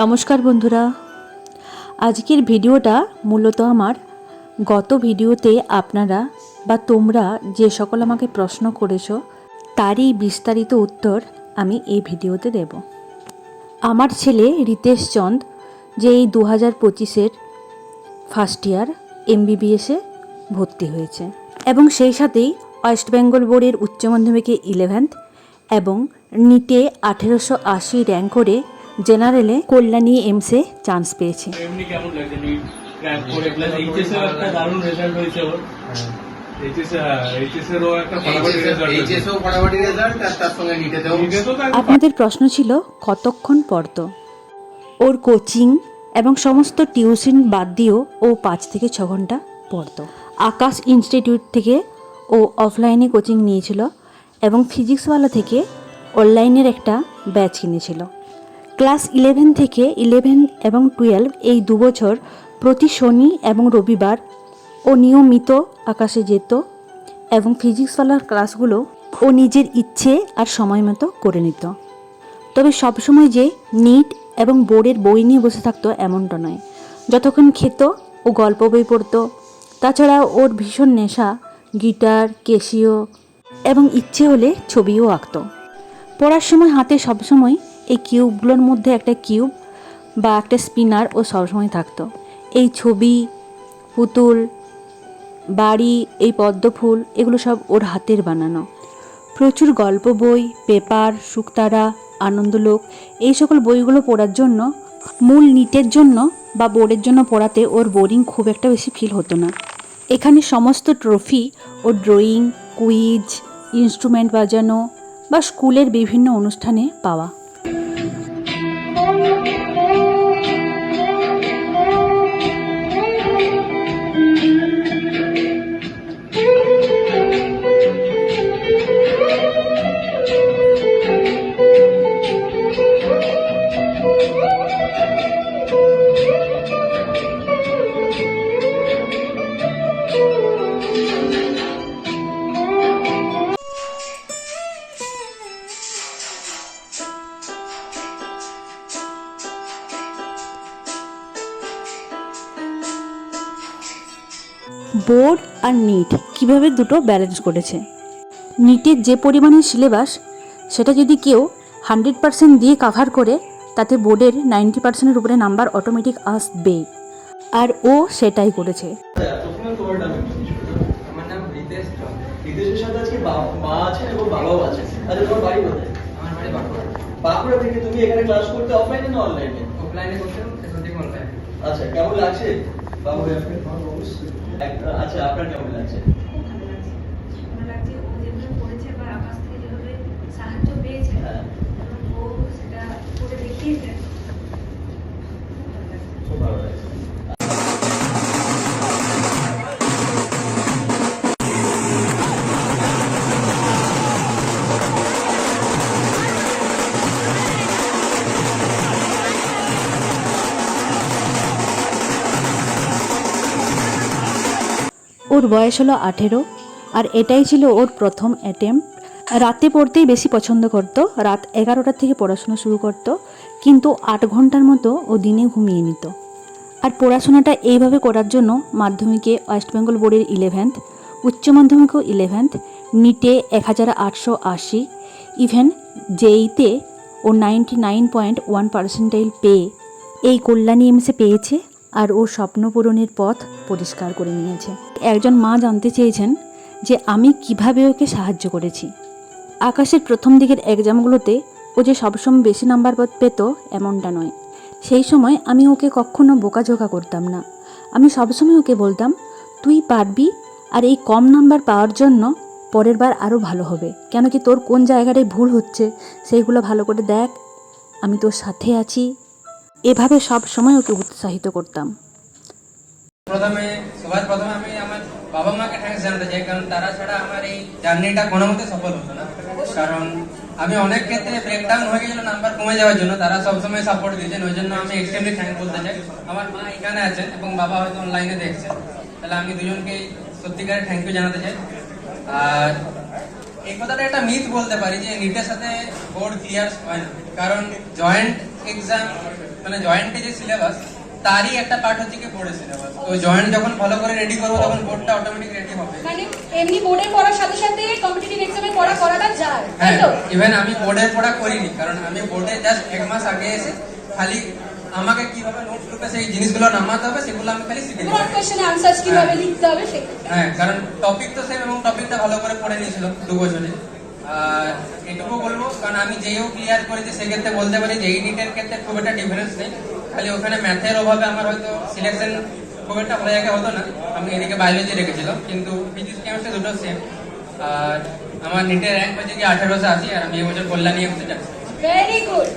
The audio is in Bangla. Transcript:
নমস্কার বন্ধুরা। আজকের ভিডিওটা মূলত আমার গত ভিডিওতে আপনারা বা তোমরা যে সকল আমাকে প্রশ্ন করেছ, তারই বিস্তারিত উত্তর আমি এই ভিডিওতে দেব। আমার ছেলে রিতেশ চন্দ, যে এই দু হাজার পঁচিশের ফার্স্ট ইয়ার এমবিবিএসে ভর্তি হয়েছে এবং সেই সাথেই ওয়েস্ট বেঙ্গল বোর্ডের উচ্চ মাধ্যমিকে ইলেভেন্থ এবং নিটে আঠেরোশো আশি র্যাঙ্ক করে জেনারেলে কল্যাণী এমসে চান্স পেয়েছে। তো একদম আপনাদের প্রশ্ন ছিল কতক্ষণ পড়তো? ওর কোচিং এবং সমস্ত টিউশন বাদ দিয়েও ও পাঁচ থেকে ছ ঘণ্টা পড়তো। আকাশ ইনস্টিটিউট থেকে ও অফলাইনে কোচিং নিয়েছিল এবং ফিজিক্সওয়ালা থেকে অনলাইনের একটা ব্যাচ কিনেছিল। ক্লাস ইলেভেন থেকে ইলেভেন এবং টুয়েলভ এই দু বছর প্রতি শনি এবং রবিবার ও নিয়মিত আকাশে যেত এবং ফিজিক্সওয়ালার ক্লাসগুলো ও নিজের ইচ্ছে আর সময় মতো করে নিত। তবে সবসময় যে নিট এবং বোর্ডের বই নিয়ে বসে থাকতো এমনটা নয়। যতক্ষণ খেত ও গল্প বই পড়তো। তাছাড়া ওর ভীষণ নেশা, গিটার, কেশিও এবং ইচ্ছে হলে ছবিও আঁকত। পড়ার সময় হাতে সবসময় এই কিউবগুলোর মধ্যে একটা কিউব বা একটা স্পিনার ও সবসময় থাকতো। এই ছবি, পুতুল, বাড়ি, এই পদ্ম ফুল এগুলো সব ওর হাতের বানানো। প্রচুর গল্প বই, পেপার শুকতারা আনন্দলোক, এই সকল বইগুলো পড়ার জন্য, মূল নিটের জন্য বা বোর্ডের জন্য পড়াতে ওর বোরিং খুব একটা বেশি ফিল হতো না। এখানে সমস্ত ট্রফি ও ড্রয়িং, কুইজ, ইনস্ট্রুমেন্ট বাজানো বা স্কুলের বিভিন্ন অনুষ্ঠানে পাওয়া। Thank you. বোর্ড আর নিট কীভাবে দুটো ব্যালেন্স করেছে? নিটের যে পরিমাণের সিলেবাস সেটা যদি কেউ হান্ড্রেড পার্সেন্ট দিয়ে কাভার করে তাতে বোর্ডের নাইনটি পার্সেন্টের উপরে নাম্বার অটোমেটিক আসবে। আর ও সেটাই করেছে। আচ্ছা বাঁকুড়া। থেকে তুমি এখানে ক্লাস করতে অফলাইনে না অনলাইনে অফলাইনে আচ্ছা কেমন লাগছে? বাবু আচ্ছা আপনার কেমন লাগছে খুব ভালো লাগছে ভালো লাগছে ও যেভাবে পড়েছে বা আকাশ থেকে যেভাবে সাহায্য পেয়েছে হ্যাঁ। ও সেটা করে দেখিয়েছে ওর বয়স হলো আঠেরো, আর এটাই ছিল ওর প্রথম অ্যাটেম্প রাতে পড়তেই বেশি পছন্দ করতো, রাত এগারোটার থেকে পড়াশোনা শুরু করতো, কিন্তু আট ঘণ্টার মতো ও দিনে ঘুমিয়ে নিত। আর পড়াশোনাটা এইভাবে করার জন্য মাধ্যমিকে ওয়েস্ট বেঙ্গল বোর্ডের ইলেভেন্থ উচ্চ মাধ্যমিকও ইলেভেন্থ নিটে এক হাজার আটশো আশি ইভেন জেইতে ও ninety nine point one percentile পেয়ে, এই কল্যাণী এমসে পেয়েছে, আর ও স্বপ্ন পূরণের পথ পরিষ্কার করে নিয়েছে। একজন মা জানতে চেয়েছেন যে আমি কীভাবে ওকে সাহায্য করেছি। আকাশের প্রথম দিকের এক্সামগুলোতে ও যে সবসময় বেশি নাম্বার পেত এমনটা নয়। সেই সময় আমি ওকে কখনো বোকাঝোকা করতাম না। আমি সবসময় ওকে বলতাম, তুই পারবি আর এই কম নাম্বার পাওয়ার জন্য পরের বার আরও ভালো হবে। কেন কি তোর কোন জায়গাটায় ভুল হচ্ছে সেইগুলো ভালো করে দেখ। আমি তোর সাথে আছি। এভাবে সব সময় ওকে উৎসাহিত করতাম। প্রথমে সবার প্রথমে আমি আমার বাবা মাকে থ্যাঙ্কস জানাতে চাই কারণ তারা ছাড়া আমার এই জার্নিটা কোনো মতে সফল হতো না। কারণ আমি অনেক ক্ষেত্রে ব্রেকডাউন হয়ে গেছিল নাম্বার কমে যাওয়ার জন্য, তারা সবসময় সাপোর্ট দিয়েছেন, ওই জন্য আমি এক্সট্রিমলি থ্যাঙ্ক বলতে চাই। আমার মা এখানে আছেন এবং বাবা হয়তো অনলাইনে দেখছেন। তাহলে আমি দুজনকে সত্যিকারের থ্যাংক ইউ জানাতে চাই। আর এই কথাটা একটা মিথ বলতে পারি যে নিটের সাথে বোর্ড ক্লিয়ার হয় না। কারণ জয়েন্ট এক্সাম মানে জয়েন্টে যে সিলেবাস তারই একটা পার্ট হচ্ছে কি বোর্ডের সিলেবাস তো জয়েন্ট যখন ভালো করে রেডি করব তখন বোর্ডটা অটোমেটিক রেডি হবে। মানে এমনি বোর্ডের পড়ার সাথে সাথে কম্পিটিটিভ এক্সামে পড়া করাটা যায় হ্যাঁ ইভেন আমি বোর্ডের পড়া করিনি কারণ আমি বোর্ডে জাস্ট এক মাস আগে এসে খালি আমাকে কীভাবে নোটস গ্রুপে সেই জিনিসগুলো নামাতে হবে সেগুলো আমি খালি শিখে নিয়েছি। কোশ্চেন আনসার্স কীভাবে লিখতে হবে সেটা হ্যাঁ কারণ টপিক তো সেম এবং টপিকটা ভালো করে পড়ে নিয়েছিল দু বছরে। এটুকু বলব কারণ আমি যেও ক্লিয়ার করেছি সেক্ষেত্রে বলতে পারি যে এই নিটের ক্ষেত্রে খুব একটা ডিফারেন্স নেই। খালি ওখানে ম্যাথের অভাবে আমার হয়তো সিলেকশন খুব একটা ভালো জায়গায় হতো না। আমি এদিকে বায়োলজি রেখেছিলাম কিন্তু ফিজিক্স কেমিস্ট্রি দুটো সেম আর আমার নিটের র্যাঙ্ক হচ্ছে কি আঠেরোশো আশি, আর আমি এবছর কল্যাণী হতে যাচ্ছি। Very good